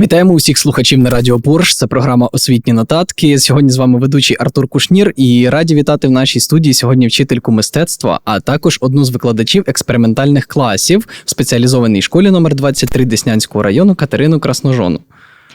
Вітаємо усіх слухачів на Радіо Порш. Це програма Освітні нотатки. Сьогодні з вами ведучий Артур Кушнір і раді вітати в нашій студії сьогодні вчительку мистецтва, а також одну з викладачів експериментальних класів в спеціалізованій школі номер 23 Деснянського району Катерину Красножону.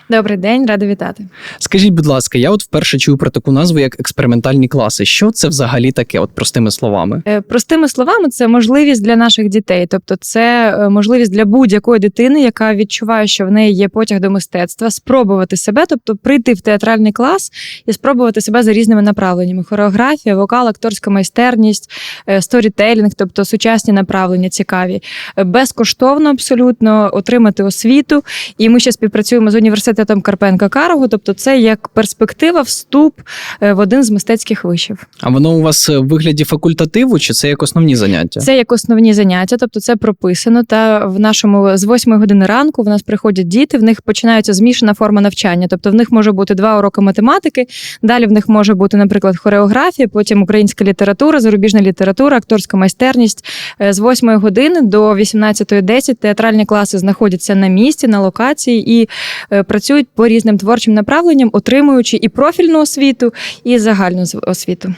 Добрий день, рада вітати. Скажіть, будь ласка, я от вперше чую про таку назву як експериментальні класи. Що це взагалі таке? От простими словами? Е, Простими словами, це можливість для наших дітей, тобто це е, можливість для будь-якої дитини, яка відчуває, що в неї є потяг до мистецтва, спробувати себе, тобто прийти в театральний клас і спробувати себе за різними направленнями: хореографія, вокал, акторська майстерність, е, сторітелінг, тобто сучасні направлення цікаві, Е, безкоштовно абсолютно отримати освіту. І ми ще співпрацюємо з університетом Карпенка Карого, тобто це як перспектива, вступ е, в один з мистецьких вишів. А воно у вас в вигляді факультативу чи це як основні заняття? Це як основні заняття, тобто це прописано. Та в нашому з 8 години ранку в нас приходять діти. В них починається змішана форма навчання. Тобто, в них може бути два уроки математики. Далі в них може бути, наприклад, хореографія, потім українська література, зарубіжна література, акторська майстерність. Е, З 8 години до 18.10 театральні класи знаходяться на місці, на локації і е, працюють по різним творчим направленням, отримуючи і профільну освіту, і загальну освіту.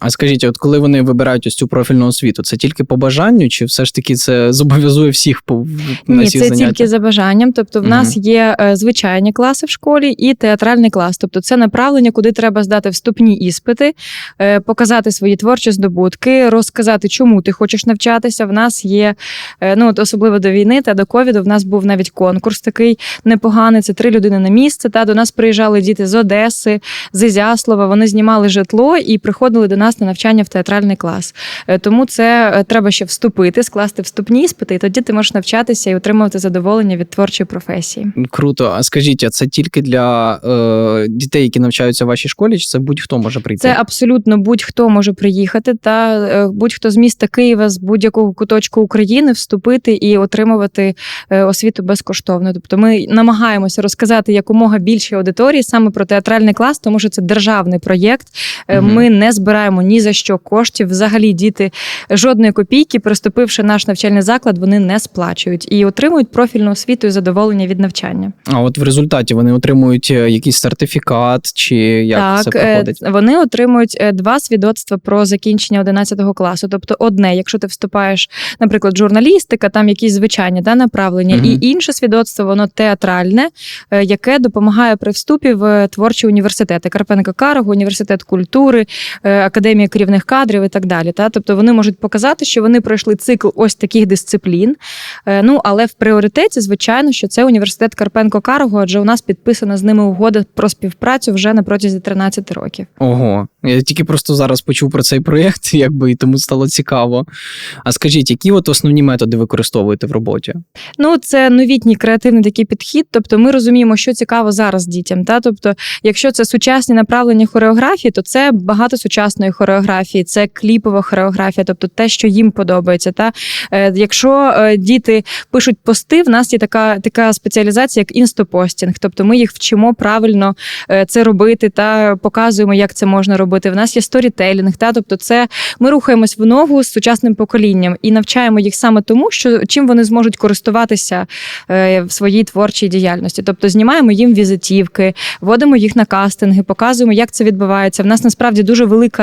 А скажіть, от коли вони вибирають ось цю профільну освіту, це тільки по бажанню, чи все ж таки це зобов'язує всіх по на Ні, це заняття? тільки за бажанням. Тобто, в Мгм. нас є е, звичайні класи в школі і театральний клас. Тобто, це направлення, куди треба здати вступні іспити, е, показати свої творчі здобутки, розказати, чому ти хочеш навчатися. В нас є е, ну от особливо до війни та до ковіду. В нас був навіть конкурс такий непоганий. Це три людини на місце. Та до нас приїжджали діти з Одеси, з Ізяслава. Вони знімали житло і приходили до нас на навчання в театральний клас. Е, Тому це е, треба ще вступити, скласти вступні іспити, і тоді ти можеш навчатися і отримувати задоволення від творчої професії. Круто. А скажіть, а це тільки для е, дітей, які навчаються в вашій школі, чи це будь-хто може прийти? Це абсолютно будь-хто може приїхати, та е, будь-хто з міста Києва, з будь-якого куточку України вступити і отримувати е, освіту безкоштовно. Тобто, ми намагаємося розказати якомога більше аудиторії саме про театральний клас, тому що це державний проєкт. Мгм. Ми не збираємо ні за що коштів. Взагалі, діти жодної копійки, приступивши наш навчальний заклад, вони не сплачують і отримують профільну освіту і задоволення від навчання. А от в результаті вони отримують е, якийсь сертифікат, чи як це е, проходить? вони отримують е, два свідоцтва про закінчення 11 класу. Тобто, одне, якщо ти вступаєш, наприклад, журналістика, там якісь звичайні да, направлення, Мгм. і інше свідоцтво, воно театральне, яке допомагає при вступі в творчі університети Карпенка Карого, університет культури, академія керівних кадрів і так далі. Та? Тобто вони можуть показати, що вони пройшли цикл ось таких дисциплін. Е, Ну але в пріоритеті, звичайно, що це університет Карпенко Карого, адже у нас підписана з ними угода про співпрацю вже на протязі 13 років. Ого, я тільки просто зараз почув про цей проєкт, якби і тому стало цікаво. А скажіть, які от основні методи використовуєте в роботі? Ну, це новітній креативний такий підхід. Тобто, ми розуміємо, що цікаво зараз дітям. Та тобто, якщо це сучасні направлення хореографії, то це багато сучасної хореографії, це кліпова хореографія, тобто те, що їм подобається. Та е, якщо е, діти пишуть пости, в нас є така, така спеціалізація, як інстопостінг. Тобто, ми їх вчимо правильно е, це робити та показуємо, як це можна робити. В нас є сторітелінг, та тобто, це ми рухаємось в ногу з сучасним поколінням і навчаємо їх саме тому, що чим вони зможуть користуватися в своїй творчій діяльності. Тобто знімаємо їм візитівки, вводимо їх на кастинги, показуємо, як це відбувається. В нас насправді дуже велика,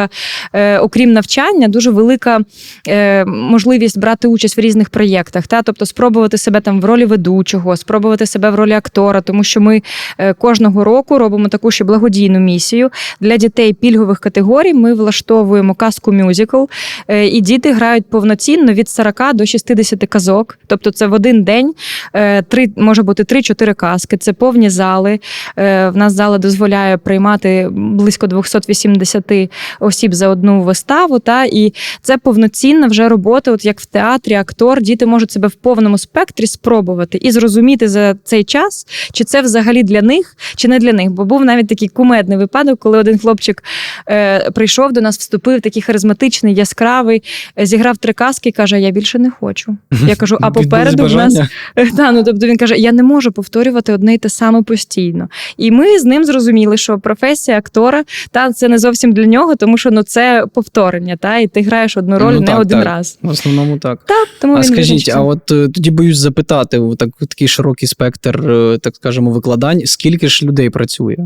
е, окрім навчання, дуже велика е, можливість брати участь в різних проєктах. Та тобто спробувати себе там в ролі ведучого, спробувати себе в ролі актора, тому що ми е, кожного року робимо таку ще благодійну місію для дітей пільгових категорій. Ми влаштовуємо казку мюзикл, е, і діти грають повноцінно від 40 до 60 казок. Тобто, це в один день е, три може бути 3-4 казки. Це повні зали. Е, В нас зала дозволяє приймати близько 280 осіб за одну виставу. Та і це повноцінна вже робота, от як в театрі, актор. Діти можуть себе в повному спектрі спробувати і зрозуміти за цей час, чи це взагалі для них, чи не для них. Бо був навіть такий кумедний випадок, коли один хлопчик е, прийшов до нас, вступив такий харизматичний, яскравий, е, зіграв три казки і каже: Я більше не хочу. Я кажу, а попереду в нас? Е, Та, ну, тобто він каже: я не можу повторювати одне й те саме постійно. І ми з ним зрозуміли, що професія актора та це не зовсім для нього, тому тому що ну це повторення, та і ти граєш одну роль Ну, не так, один так. раз. В основному так. Так, Тому а він скажіть, а от е, тоді боюсь запитати, у так, такий широкий спектр, е, так скажемо, викладань, скільки ж людей працює?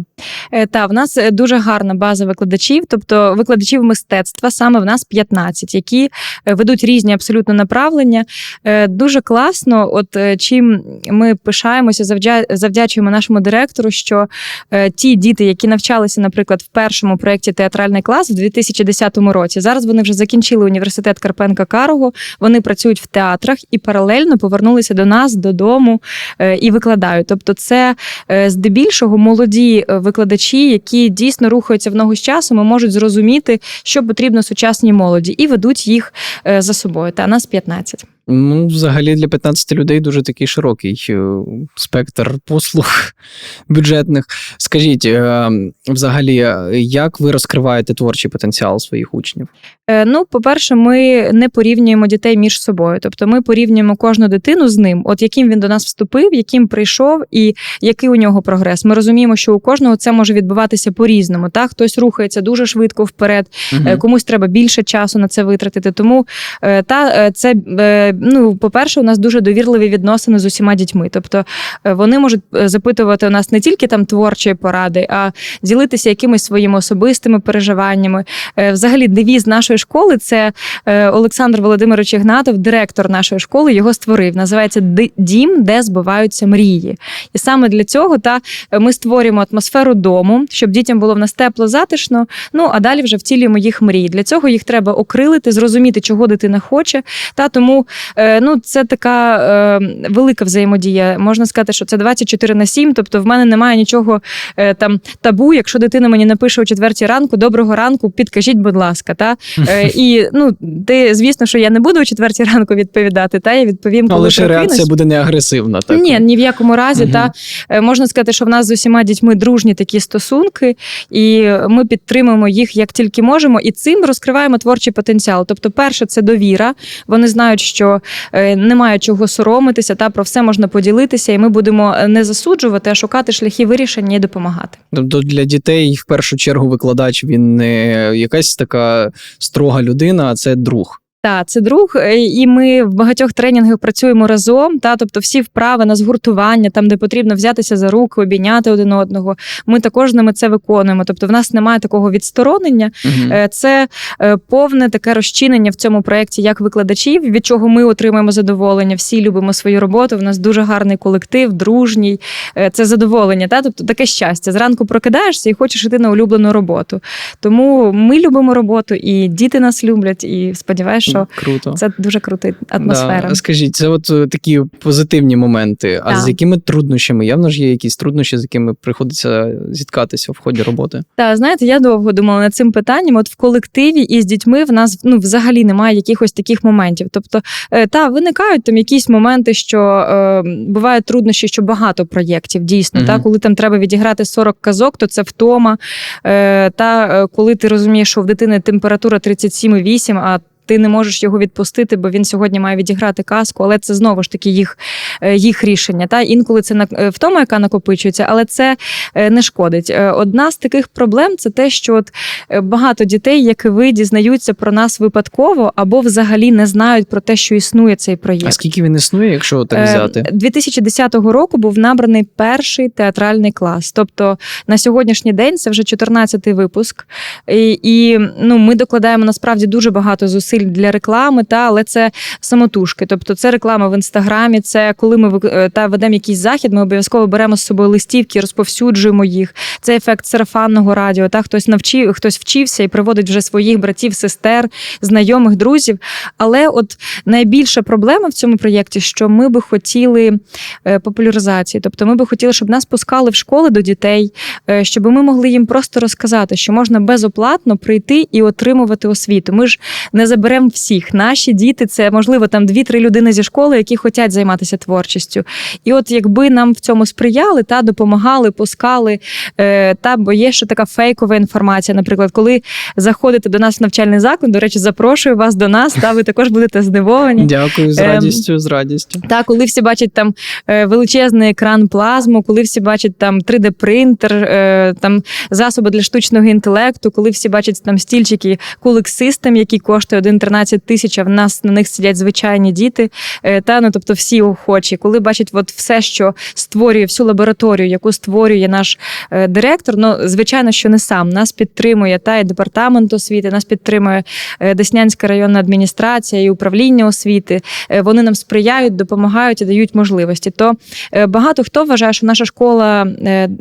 Е, Та в нас е, дуже гарна база викладачів, тобто викладачів мистецтва саме в нас 15, які ведуть різні абсолютно направлення. Е, Дуже класно, от чим ми пишаємося, завдя- завдячуємо нашому директору, що е, ті діти, які навчалися, наприклад, в першому проєкті театральний клас в 2010 році, зараз вони вже закінчили університет Карпенка Карого, вони працюють в театрах і паралельно повернулися до нас додому е, і викладають. Тобто, це е, здебільшого молоді е, викладачі, які дійсно рухаються в ногу з часом і можуть зрозуміти, що потрібно сучасній молоді, і ведуть їх за собою. Та нас 15. Ну, взагалі для 15 людей дуже такий широкий е, спектр послуг бюджетних. Скажіть, е, взагалі, як ви розкриваєте творчий потенціал своїх учнів? Е, Ну, по-перше, ми не порівнюємо дітей між собою. Тобто ми порівнюємо кожну дитину з ним, от яким він до нас вступив, яким прийшов, і який у нього прогрес. Ми розуміємо, що у кожного це може відбуватися по-різному. Так, хтось рухається дуже швидко вперед. Е, комусь треба більше часу на це витратити. Тому та це ну, по-перше, у нас дуже довірливі відносини з усіма дітьми. Тобто е, вони можуть е, запитувати у нас не тільки там творчої поради, а ділитися якимись своїми особистими переживаннями. Е, Взагалі, девіз нашої школи це Олександр Володимирович Ігнатов, директор нашої школи, його створив. Називається «Ди- Дім, де збиваються мрії. І саме для цього та ми створюємо атмосферу дому, щоб дітям було в нас тепло, затишно. Ну а далі вже втілюємо їх мрії. Для цього їх треба окрилити, зрозуміти, чого дитина хоче. Та тому ну це така е, велика взаємодія. Можна сказати, що це 24 на 7, Тобто, в мене немає нічого е, там табу. Якщо дитина мені напише о четвертій ранку, доброго ранку, підкажіть, будь ласка, та е, і ну ти звісно, що я не буду о четвертій ранку відповідати. Та я відповім, коли Але ще реакція буде не агресивна. Так? Ні, ні в якому разі. Мгм. Та е, можна сказати, що в нас з усіма дітьми дружні такі стосунки, і ми підтримуємо їх як тільки можемо, і цим розкриваємо творчий потенціал. Тобто, перше, це довіра. Вони знають, що е, немає чого соромитися, та про все можна поділитися, і ми будемо не засуджувати, а шукати шляхи вирішення і допомагати. Тобто для дітей в першу чергу викладач він не якась така строга людина, а це друг. Так, це друг, е, і ми в багатьох тренінгах працюємо разом. Та тобто, всі вправи на згуртування, там де потрібно взятися за руки, обійняти один одного. Ми також ними це виконуємо. Тобто, в нас немає такого відсторонення. Е, Це е, повне таке розчинення в цьому проєкті як викладачів, від чого ми отримуємо задоволення. Всі любимо свою роботу. В нас дуже гарний колектив, дружній. Це задоволення, та тобто таке щастя. Зранку прокидаєшся і хочеш іти на улюблену роботу. Тому ми любимо роботу, і діти нас люблять. І сподіваюся, що Круто. це дуже крута атмосфера. Да. Скажіть, це от е, такі позитивні моменти. А Так. з якими труднощами? Явно ж є якісь труднощі, з якими приходиться зіткатися в ході роботи. Та знаєте, я довго думала над цим питанням. От в колективі і з дітьми в нас ну взагалі немає якихось таких моментів. Тобто, е, та виникають там якісь моменти, що е, бувають труднощі, що багато проєктів дійсно. Мгм. Та коли там треба відіграти 40 казок, то це втома. Е, та е, коли ти розумієш, що в дитини температура 37,8, а ти не можеш його відпустити, бо він сьогодні має відіграти казку, але це знову ж таки їх, е, їх рішення. Та інколи це е, втома, яка накопичується, але це е, не шкодить. Одна з таких проблем це те, що от багато дітей, як і ви, дізнаються про нас випадково або взагалі не знають про те, що існує цей проєкт. А скільки він існує, якщо так взяти? 2010 року був набраний перший театральний клас. Тобто на сьогоднішній день це вже 14-й випуск. І, і ну, ми докладаємо насправді дуже багато зусиль для реклами, та але це самотужки. Тобто, це реклама в інстаграмі. Це коли ми е, та ведемо якийсь захід, ми обов'язково беремо з собою листівки, розповсюджуємо їх. Це ефект сарафанного радіо. Та хтось навчив, хтось вчився і приводить вже своїх братів, сестер, знайомих, друзів. Але от найбільша проблема в цьому проєкті, що ми би хотіли е, популяризації. Тобто, ми би хотіли, щоб нас пускали в школи до дітей, е, щоб ми могли їм просто розказати, що можна безоплатно прийти і отримувати освіту. Ми ж не забираємо беремо всіх. Наші діти це можливо там дві-три людини зі школи, які хочуть займатися творчістю. І от якби нам в цьому сприяли та допомагали, пускали. Е, та бо є ще така фейкова інформація. Наприклад, коли заходите до нас в навчальний заклад, до речі, запрошую вас до нас, та ви також будете здивовані. Дякую з Ем, радістю, з радістю. Та коли всі бачать там е, величезний екран плазму, коли всі бачать там 3D-принтер, е, там засоби для штучного інтелекту, коли всі бачать там стільчики Coolix System, які коштує 1,13 тисяч, а в нас на них сидять звичайні діти. Е, та ну тобто всі охочі, коли бачать от все, що створює всю лабораторію, яку створює наш е, директор. Ну звичайно, що не сам нас підтримує та і департамент освіти, нас підтримує е, Деснянська районна адміністрація і управління освіти. Вони нам сприяють, допомагають і дають можливості. То багато хто вважає, що наша школа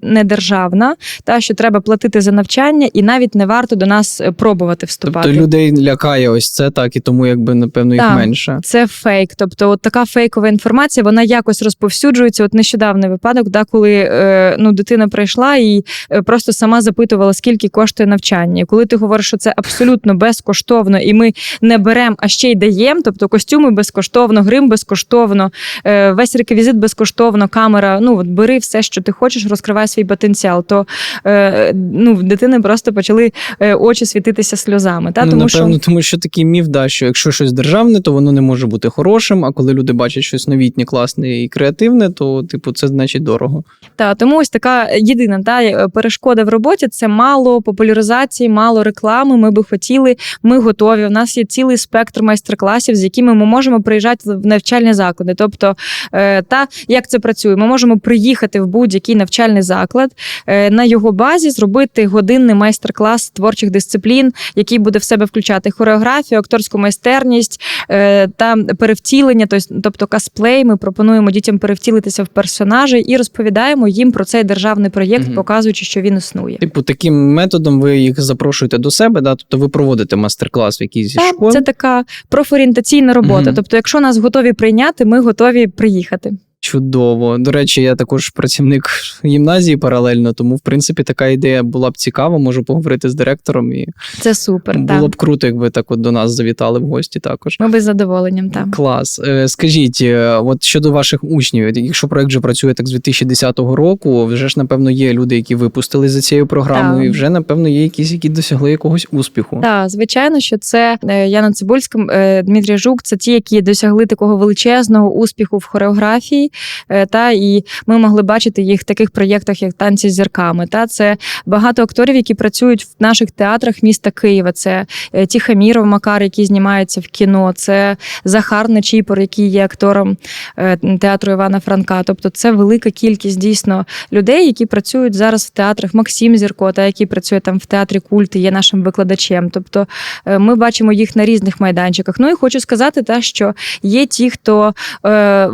не державна, та що треба платити за навчання, і навіть не варто до нас пробувати вступати. Тобто людей лякає ось це так, і тому якби напевно їх Так. менше. Це фейк. Тобто, от така фейкова інформація, вона якось розповсюджується. От нещодавний випадок, да, коли е, ну, дитина прийшла і е, просто сама запитувала, скільки коштує навчання. І коли ти говориш, що це абсолютно безкоштовно, і ми не беремо, а ще й даємо, тобто костюми безкоштовно, грим безкоштовно, е, весь реквізит безкоштовно, камера. Ну от бери все, що ти хочеш, розкривай свій потенціал. То е, ну, в дитини просто почали е, очі світитися сльозами. Та? ну, Тому напевно, що тому що такий міф, да, що якщо щось державне, то воно не може бути хорошим. А коли люди бачать щось новітнє, класне і креативне, то типу це значить дорого. Та тому ось така єдина та е, перешкода в роботі це мало популяризації, мало реклами. Ми би хотіли, ми готові. У нас є цілий спектр майстер-класів, з якими ми можемо приїжджати в навчальні заклади. Тобто, е, та як це працює? Ми можемо приїхати в будь-який навчальний заклад е, на його базі, зробити годинний майстер-клас творчих дисциплін, який буде в себе включати хореографію, акторську майстерність е, та перевтілення, тобто, тобто косплей. Ми пропонуємо дітям перевтілитися в персонажі і розповідаємо їм про цей державний проєкт, Мгм. показуючи, що він існує. Типу, таким методом ви їх запрошуєте до себе, да? тобто ви проводите майстер-клас в якійсь Так, це така профорієнтаційна робота. Мгм. Тобто, якщо нас готові прийняти, ми готові приїхати. Чудово. До речі, я також працівник гімназії паралельно, тому в принципі така ідея була б цікава. Можу поговорити з директором, і Це супер. було так. б круто, якби так от до нас завітали в гості також. Ми би з задоволенням там. Клас. Е, Скажіть, е, от щодо ваших учнів, якщо проект вже працює так з 2010 року, вже ж напевно є люди, які випустили за цією програмою, Так. і вже напевно є якісь, які досягли якогось успіху. Так, звичайно, що це е, Яна Цибульська, Дмитрій Жук, це ті, які досягли такого величезного успіху в хореографії. Е, Та і ми могли бачити їх в таких проєктах, як танці з зірками. Та це багато акторів, які працюють в наших театрах міста Києва. Це е, Тіхаміров Макар, який знімається в кіно. Це Захар Нечіпор, який є актором е, театру Івана Франка. Тобто, це велика кількість дійсно людей, які працюють зараз в театрах. Максим Зірко, та який працює там в театрі культ і є нашим викладачем. Тобто ми бачимо їх на різних майданчиках. Ну і хочу сказати, те, що є ті, хто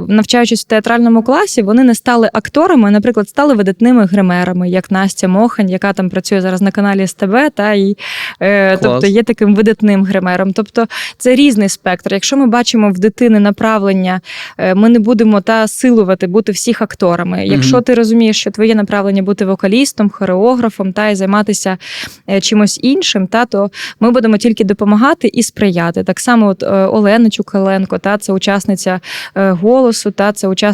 навчаючись в театральному класі, вони не стали акторами, а, наприклад, стали видатними гримерами, як Настя Мохань, яка там працює зараз на каналі СТБ, та і е, тобто є таким видатним гримером. Тобто це різний спектр. Якщо ми бачимо в дитини направлення, е, ми не будемо та силувати бути всіх акторами. Якщо ти розумієш, що твоє направлення бути вокалістом, хореографом та і займатися е, чимось іншим, та то ми будемо тільки допомагати і сприяти. Так само, от е, Олена Чукаленко, та це учасниця е, голосу, та це учасниця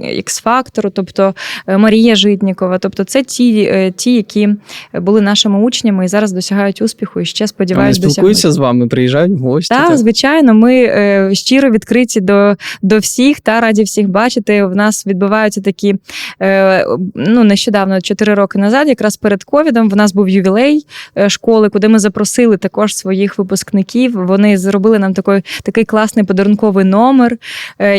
X-фактору, тобто е, Марія Житнікова. Тобто, це ті, е, ті, які були нашими учнями і зараз досягають успіху. І ще сподіваюся, спілкуються з вами, приїжджають в гості. так, так? звичайно, ми е, щиро відкриті до, до всіх та раді всіх бачити. В нас відбуваються такі ну нещодавно, 4 роки назад, якраз перед ковідом, в нас був ювілей школи, куди ми запросили також своїх випускників. Вони зробили нам такий, такий класний подарунковий номер.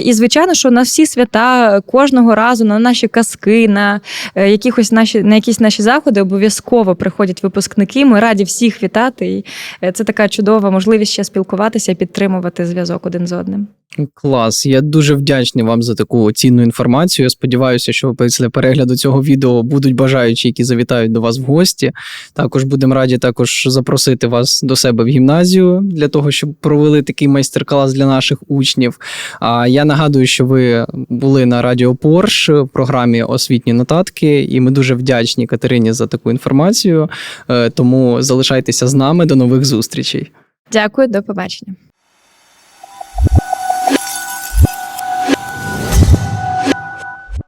І звичайно, що на всі свята кожного разу на наші казки, на е, якихось наші на якісь наші заходи обов'язково приходять випускники. Ми раді всіх вітати. І е, це така чудова можливість ще спілкуватися і підтримувати зв'язок один з одним. Клас, я дуже вдячний вам за таку цінну інформацію. Я сподіваюся, що після перегляду цього відео будуть бажаючі, які завітають до вас в гості. Також будемо раді також запросити вас до себе в гімназію для того, щоб провели такий майстер-клас для наших учнів. А я нагадую, що ви були на Радіо Порш в програмі Освітні нотатки, і ми дуже вдячні Катерині за таку інформацію. Е, Тому залишайтеся з нами. До нових зустрічей. Дякую, до побачення.